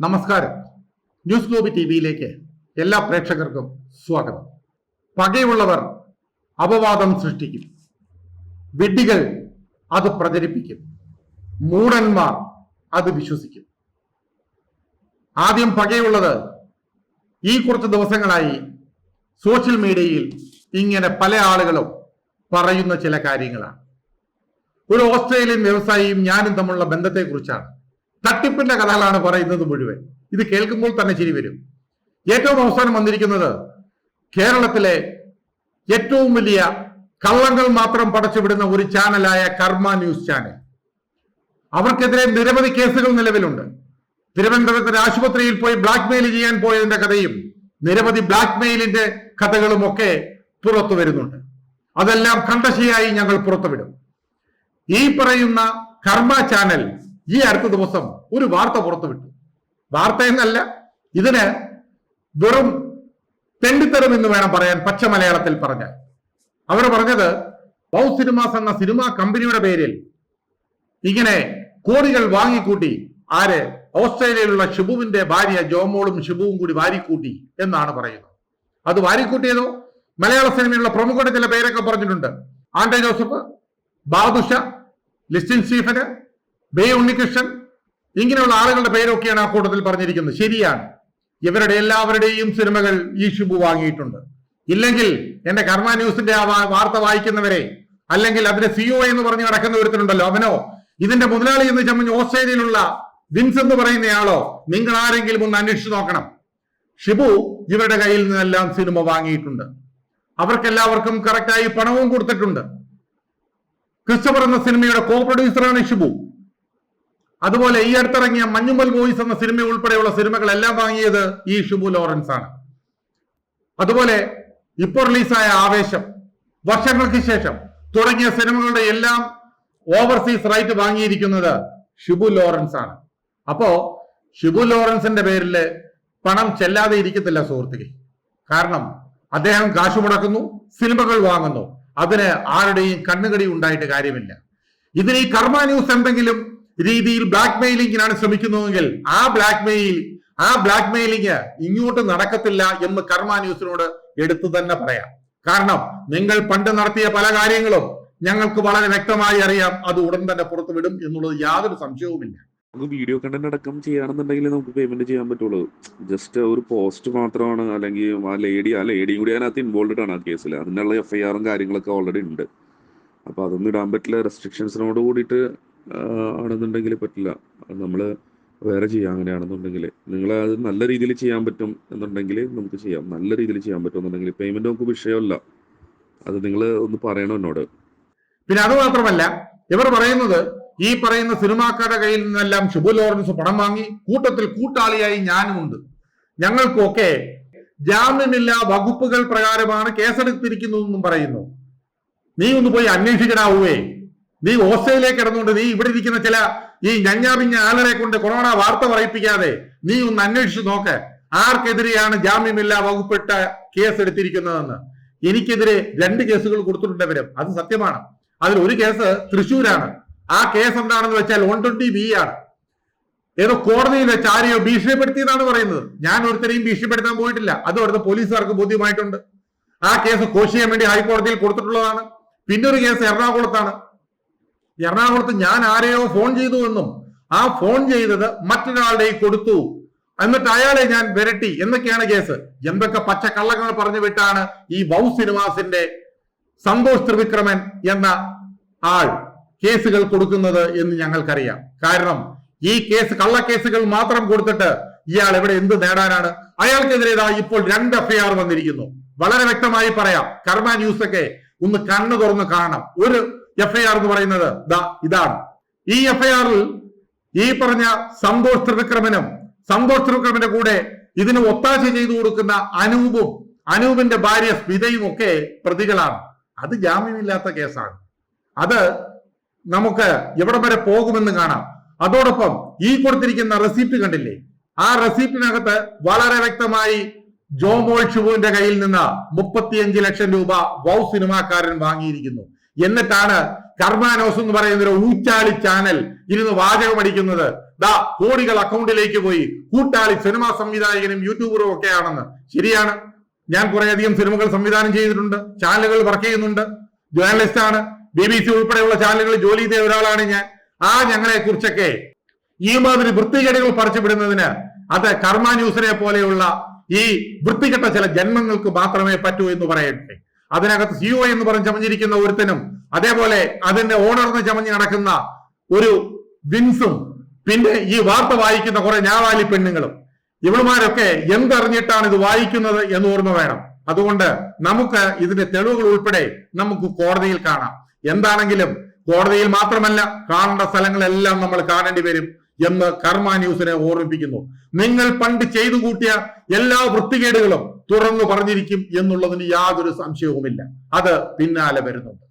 നമസ്കാരം. News ഗ്ലോബി T വിയിലേക്ക് എല്ലാ പ്രേക്ഷകർക്കും സ്വാഗതം. പകയുള്ളവർ അപവാദം സൃഷ്ടിക്കും. വിഡ്ഢികൾ അത് പ്രചരിപ്പിക്കും. മൂടന്മാർ അത് വിശ്വസിക്കും. ആദ്യം പകയുള്ളത് ഈ കുറച്ച് ദിവസങ്ങളായി സോഷ്യൽ മീഡിയയിൽ ഇങ്ങനെ പല ആളുകളും പറയുന്ന ചില കാര്യങ്ങളാണ്. ഒരു ഓസ്ട്രേലിയൻ വ്യവസായിയും ഞാനും തമ്മിലുള്ള ബന്ധത്തെക്കുറിച്ചാണ്. തട്ടിപ്പിന്റെ കഥകളാണ് പറയുന്നത് മുഴുവൻ. ഇത് കേൾക്കുമ്പോൾ തന്നെ ചിരി വരും. ഏറ്റവും അവസാനം വന്നിരിക്കുന്നത് കേരളത്തിലെ ഏറ്റവും വലിയ കള്ളങ്ങൾ മാത്രം പടച്ചുവിടുന്ന ഒരു ചാനലായ കർമ്മ ന്യൂസ് ചാനൽ. അവർക്കെതിരെ നിരവധി കേസുകൾ നിലവിലുണ്ട്. തിരുവനന്തപുരത്തിന് ആശുപത്രിയിൽ പോയി ബ്ലാക്ക് മെയിൽ ചെയ്യാൻ പോയതിന്റെ കഥയും നിരവധി ബ്ലാക്ക് മെയിലിന്റെ കഥകളും ഒക്കെ പുറത്തു വരുന്നുണ്ട്. അതെല്ലാം കണ്ടശിയായി ഞങ്ങൾ പുറത്തുവിടും. ഈ പറയുന്ന കർമ്മ ചാനൽ ഈ അടുത്ത ദിവസം ഒരു വാർത്ത പുറത്തുവിട്ടു. വാർത്ത എന്നല്ല ഇതിന് വെറും തെണ്ടിത്തരം എന്ന് വേണം പറയാൻ പച്ച മലയാളത്തിൽ പറഞ്ഞാൽ. അവർ പറഞ്ഞത് ബൗ സിനിമാസ് എന്ന സിനിമാ കമ്പനിയുടെ പേരിൽ ഇങ്ങനെ കോടികൾ വാങ്ങിക്കൂട്ടി ആര്? ഓസ്ട്രേലിയയിലുള്ള ഷിബുവിന്റെ ഭാര്യ ജോമോളും ഷിബുവും കൂടി വാരിക്കൂട്ടി എന്നാണ് പറയുന്നത്. അത് വാരിക്കൂട്ടിയതോ? മലയാള സിനിമയിലുള്ള പ്രമുഖരുടെ ചില പേരൊക്കെ പറഞ്ഞിട്ടുണ്ട്. ആന്റോ ജോസഫ് ബാദുഷ ലിസ്റ്റിൻ സ്റ്റീഫന് ബേ ഉണ്ണികൃഷ്ണൻ ഇങ്ങനെയുള്ള ആളുകളുടെ പേരൊക്കെയാണ് ആ കൂട്ടത്തിൽ പറഞ്ഞിരിക്കുന്നത്. ശരിയാണ്. ഇവരുടെ എല്ലാവരുടെയും സിനിമകൾ ഈ ഷിബു വാങ്ങിയിട്ടുണ്ട്. ഇല്ലെങ്കിൽ എന്റെ കർമ്മ ന്യൂസിന്റെ ആ വാർത്ത വായിക്കുന്നവരെ അല്ലെങ്കിൽ അതിന്റെ സിഒ എന്ന് പറഞ്ഞ് നടക്കുന്ന ഒരുത്തനുണ്ടല്ലോ അവനോ? ഇതിന്റെ മുതലാളി എന്ന് ചമ്മഞ്ഞ് ഓസ്ട്രേലിയയിലുള്ള വിൻസ് എന്ന് പറയുന്നയാളോ? നിങ്ങൾ ആരെങ്കിലും ഒന്ന് അന്വേഷിച്ചു നോക്കണം. ഷിബു ഇവരുടെ കയ്യിൽ നിന്നെല്ലാം സിനിമ വാങ്ങിയിട്ടുണ്ട്. അവർക്കെല്ലാവർക്കും കറക്റ്റായി പണവും കൊടുത്തിട്ടുണ്ട്. ക്രിസ്റ്റഫർ എന്ന സിനിമയുടെ കോ പ്രൊഡ്യൂസറാണ് ഷിബു. അതുപോലെ ഈ അടുത്തിറങ്ങിയ മഞ്ഞുമൽ ബോയ്സ് എന്ന സിനിമ ഉൾപ്പെടെയുള്ള സിനിമകളെല്ലാം വാങ്ങിയത് ഈ ഷിബു ലോറൻസ് ആണ്. അതുപോലെ ഇപ്പോൾ റിലീസായ ആവേശം വർഷങ്ങൾക്ക് ശേഷം തുടങ്ങിയ സിനിമകളുടെ എല്ലാം ഓവർസീസ് റൈറ്റ് വാങ്ങിയിരിക്കുന്നത് ഷിബു ലോറൻസ് ആണ്. അപ്പോ ഷിബു ലോറൻസിന്റെ പേരിൽ പണം ചെല്ലാതെ ഇരിക്കത്തില്ല സുഹൃത്തുക്കൾ കാരണം അദ്ദേഹം കാശ് മുടക്കുന്നു സിനിമകൾ വാങ്ങുന്നു. അതിന് ആരുടെയും കണ്ണുകടി ഉണ്ടായിട്ട് കാര്യമില്ല. ഇതിന് ഈ കർമ്മ ന്യൂസ് എന്തെങ്കിലും രീതിയിൽ ബ്ലാക്ക് മെയിലിംഗിനാണ് ശ്രമിക്കുന്നതെങ്കിൽ ആ ബ്ലാക്ക് മെയിൽ ആ ബ്ലാക്ക് മെയിലിംഗ് ഇങ്ങോട്ട് നടക്കത്തില്ല എന്ന് കർമ്മ ന്യൂസിനോട് എടുത്തു തന്നെ പറയാം. കാരണം നിങ്ങൾ പണ്ട് നടത്തിയ പല കാര്യങ്ങളും ഞങ്ങൾക്ക് വളരെ വ്യക്തമായി അറിയാം. അത് ഉടൻ തന്നെ പുറത്തു വിടും എന്നുള്ളത് യാതൊരു സംശയവുമില്ല. വീഡിയോ കണ്ടന്റ് അടക്കം ചെയ്യുകയാണെന്നുണ്ടെങ്കിൽ നമുക്ക് പേയ്മെന്റ് ചെയ്യാൻ പറ്റുള്ളൂ. ജസ്റ്റ് ഒരു പോസ്റ്റ് മാത്രമാണ്. അല്ലെങ്കിൽ ആ ലേഡി ആ ലേഡിയും കൂടി അതിനകത്ത് ഇൻവോൾവ് ആണ് ആ കേസിൽ അതിനുള്ള എഫ്ഐആറും കാര്യങ്ങളൊക്കെ ഓൾറെഡി ഉണ്ട്. അപ്പോൾ അതൊന്നും ഇടാൻ പറ്റില്ല. റെസ്ട്രിക്ഷൻസിനോട് കൂടിയിട്ട് ആണെന്നുണ്ടെങ്കിൽ പറ്റില്ല. നമ്മൾ വേറെ ചെയ്യാം അങ്ങനെയാണെന്നുണ്ടെങ്കിൽ നിങ്ങൾ അത് നല്ല രീതിയിൽ ചെയ്യാൻ പറ്റും എന്നുണ്ടെങ്കിൽ നമുക്ക് ചെയ്യാം. നല്ല രീതിയിൽ ചെയ്യാൻ പറ്റും എന്നുണ്ടെങ്കിൽ പേയ്മെന്റ് നമുക്ക് വിഷയമല്ല. അത് നിങ്ങൾ ഒന്ന് പറയണം എന്നോട്. പിന്നെ അത് മാത്രമല്ല ഇവർ പറയുന്നത് ഈ പറയുന്ന സിനിമാക്കാരുടെ കയ്യിൽ നിന്നെല്ലാം ഷിബു ലോറൻസ് പണം വാങ്ങി കൂട്ടത്തിൽ കൂട്ടാളിയായി ഞാനുമുണ്ട് ഞങ്ങൾക്കൊക്കെ ജാമ്യമില്ലാ വകുപ്പുകൾ പ്രകാരമാണ് കേസെടുത്തിരിക്കുന്നതെന്നും പറയുന്നു. നീ ഒന്ന് പോയി അന്വേഷിക്കണാവേ നീ ഓസ്ട്രേലിയ കിടന്നുകൊണ്ട് നീ ഇവിടെ ഇരിക്കുന്ന ചില ഈ ഞഞ്ഞാപിഞ്ഞ ആളുകളെ കൊണ്ട് കൊറോണ വാർത്ത പറയിപ്പിക്കാതെ നീ ഒന്ന് അന്വേഷിച്ചു നോക്ക്. ആർക്കെതിരെയാണ് ജാമ്യമില്ലാ വകുപ്പിട്ട കേസ് എടുത്തിരിക്കുന്നതെന്ന്. എനിക്കെതിരെ രണ്ട് കേസുകൾ കൊടുത്തിട്ടുണ്ട് അവരും അത് സത്യമാണ്. അതിൽ ഒരു കേസ് തൃശൂരാണ് ആ കേസ് എന്താണെന്ന് വെച്ചാൽ വൺ ട്വന്റി ബി ആണ്. ഏതോ കോടതിയിൽ വെച്ച് ആരെയോ ഭീഷണിപ്പെടുത്തിയതാണ് പറയുന്നത്. ഞാൻ ഒരുത്തരെയും ഭീഷണിപ്പെടുത്താൻ പോയിട്ടില്ല. അത് അവിടുത്തെ പോലീസുകാർക്ക് ബോധ്യമായിട്ടുണ്ട്. ആ കേസ് കോശിയാൻ വേണ്ടി ഹൈക്കോടതിയിൽ കൊടുത്തിട്ടുള്ളതാണ്. പിന്നൊരു കേസ് എറണാകുളത്താണ്. എറണാകുളത്ത് ഞാൻ ആരെയോ ഫോൺ ചെയ്തു എന്നും ആ ഫോൺ ചെയ്തത് മറ്റൊരാളുടെ കൊടുത്തു. എന്നിട്ട് അയാളെ ഞാൻ വിരട്ടി. എന്നൊക്കെയാണ് കേസ് എന്തൊക്കെ പച്ച കള്ളങ്ങൾ പറഞ്ഞു വിട്ടാണ് ഈ വൗ സിനിമാസിന്റെ സന്തോഷ് ത്രിവിക്രമൻ എന്ന ആൾ കേസുകൾ കൊടുക്കുന്നത് എന്ന് ഞങ്ങൾക്കറിയാം. കാരണം ഈ കേസ് കള്ളക്കേസുകൾ മാത്രം കൊടുത്തിട്ട് ഇയാൾ ഇവിടെ എന്ത് നേടാനാണ്? അയാൾക്കെതിരെ ഇതാ ഇപ്പോൾ രണ്ട് എഫ്ഐആർ വന്നിരിക്കുന്നു. വളരെ വ്യക്തമായി പറയാം. കർമ്മ ന്യൂസ് ഒക്കെ ഒന്ന് കണ്ണു തുറന്ന് കാണണം. ഒരു എഫ്ഐആർ എന്ന് പറയുന്നത് ഇതാണ്. ഈ എഫ് ഐ ആറിൽ ഈ പറഞ്ഞ സന്തോഷ് ത്രിവിക്രമനും സന്തോഷ് ത്രിവിക്രമന്റെ കൂടെ ഇതിന് ഒത്താശ ചെയ്തു കൊടുക്കുന്ന അനൂപും അനൂപിന്റെ ഭാര്യ സ്മിതയും ഒക്കെ പ്രതികളാണ്. അത് ജാമ്യമില്ലാത്ത കേസാണ്. അത് നമുക്ക് എവിടം വരെ പോകുമെന്ന് കാണാം. അതോടൊപ്പം ഈ കൊടുത്തിരിക്കുന്ന റെസിപ്റ്റ് കണ്ടില്ലേ? ആ റെസിപ്റ്റിനകത്ത് വളരെ വ്യക്തമായി ജോമോൾ ഷിബുവിന്റെ കയ്യിൽ നിന്ന് മുപ്പത്തിയഞ്ച് ലക്ഷം രൂപ വൗ സിനിമാക്കാരൻ വാങ്ങിയിരിക്കുന്നു. എന്നിട്ടാണ് കർമാനോസ് എന്ന് പറയുന്ന ഒരു ഊച്ചാളി ചാനൽ ഇരുന്ന് വാചകം അടിക്കുന്നത്. ദാ കോടികൾ അക്കൗണ്ടിലേക്ക് പോയി. കൂട്ടാളി സിനിമാ സംവിധായകനും യൂട്യൂബറും ഒക്കെ ആണെന്ന്. ശരിയാണ്. ഞാൻ കുറേയധികം സിനിമകൾ സംവിധാനം ചെയ്തിട്ടുണ്ട്. ചാനലുകൾ വർക്ക് ചെയ്യുന്നുണ്ട്. ജേർണലിസ്റ്റ് ആണ്. ബി ബി സി ഉൾപ്പെടെയുള്ള ചാനലുകളിൽ ജോലി ചെയ്ത ഒരാളാണ് ഞാൻ. ആ ഞങ്ങളെ കുറിച്ചൊക്കെ ഈ മാതിരി വൃത്തികേടുകൾ പറിച്ചുവിടുന്നതിന് അത് കർമ്മ ന്യൂസിനെ പോലെയുള്ള ഈ വൃത്തികെട്ട ചില ജന്മങ്ങൾക്ക് മാത്രമേ പറ്റൂ എന്ന് പറയട്ടെ. അതിനകത്ത് സിഒ എന്ന് പറഞ്ഞ് ചമഞ്ഞിരിക്കുന്ന ഒരുത്തനും അതേപോലെ അതിന്റെ ഓണർന്ന് ചമഞ്ഞ് നടക്കുന്ന ഒരു വിൻസും പിന്നെ ഈ വാർത്ത വായിക്കുന്ന കുറെ ഞാവാലി പെണ്ണുങ്ങളും. ഇവളുമാരൊക്കെ എന്തറിഞ്ഞിട്ടാണ് ഇത് വായിക്കുന്നത് എന്ന് ഓർമ്മ വേണം. അതുകൊണ്ട് നമുക്ക് ഇതിന്റെ തെളിവുകൾ ഉൾപ്പെടെ നമുക്ക് കോടതിയിൽ കാണാം. എന്താണെങ്കിലും കോടതിയിൽ മാത്രമല്ല കാണേണ്ട സ്ഥലങ്ങളെല്ലാം നമ്മൾ കാണേണ്ടി വരും. എന്ന് കർമ്മ ന്യൂസിനെ ഓർമ്മിപ്പിക്കുന്നു. നിങ്ങൾ പണ്ട് ചെയ്തു കൂട്ടിയ എല്ലാ വൃത്തികേടുകളും തുറന്നു പറഞ്ഞിരിക്കും എന്നുള്ളതിന് യാതൊരു സംശയവുമില്ല. അത് പിന്നാലെ വരുന്നുണ്ട്.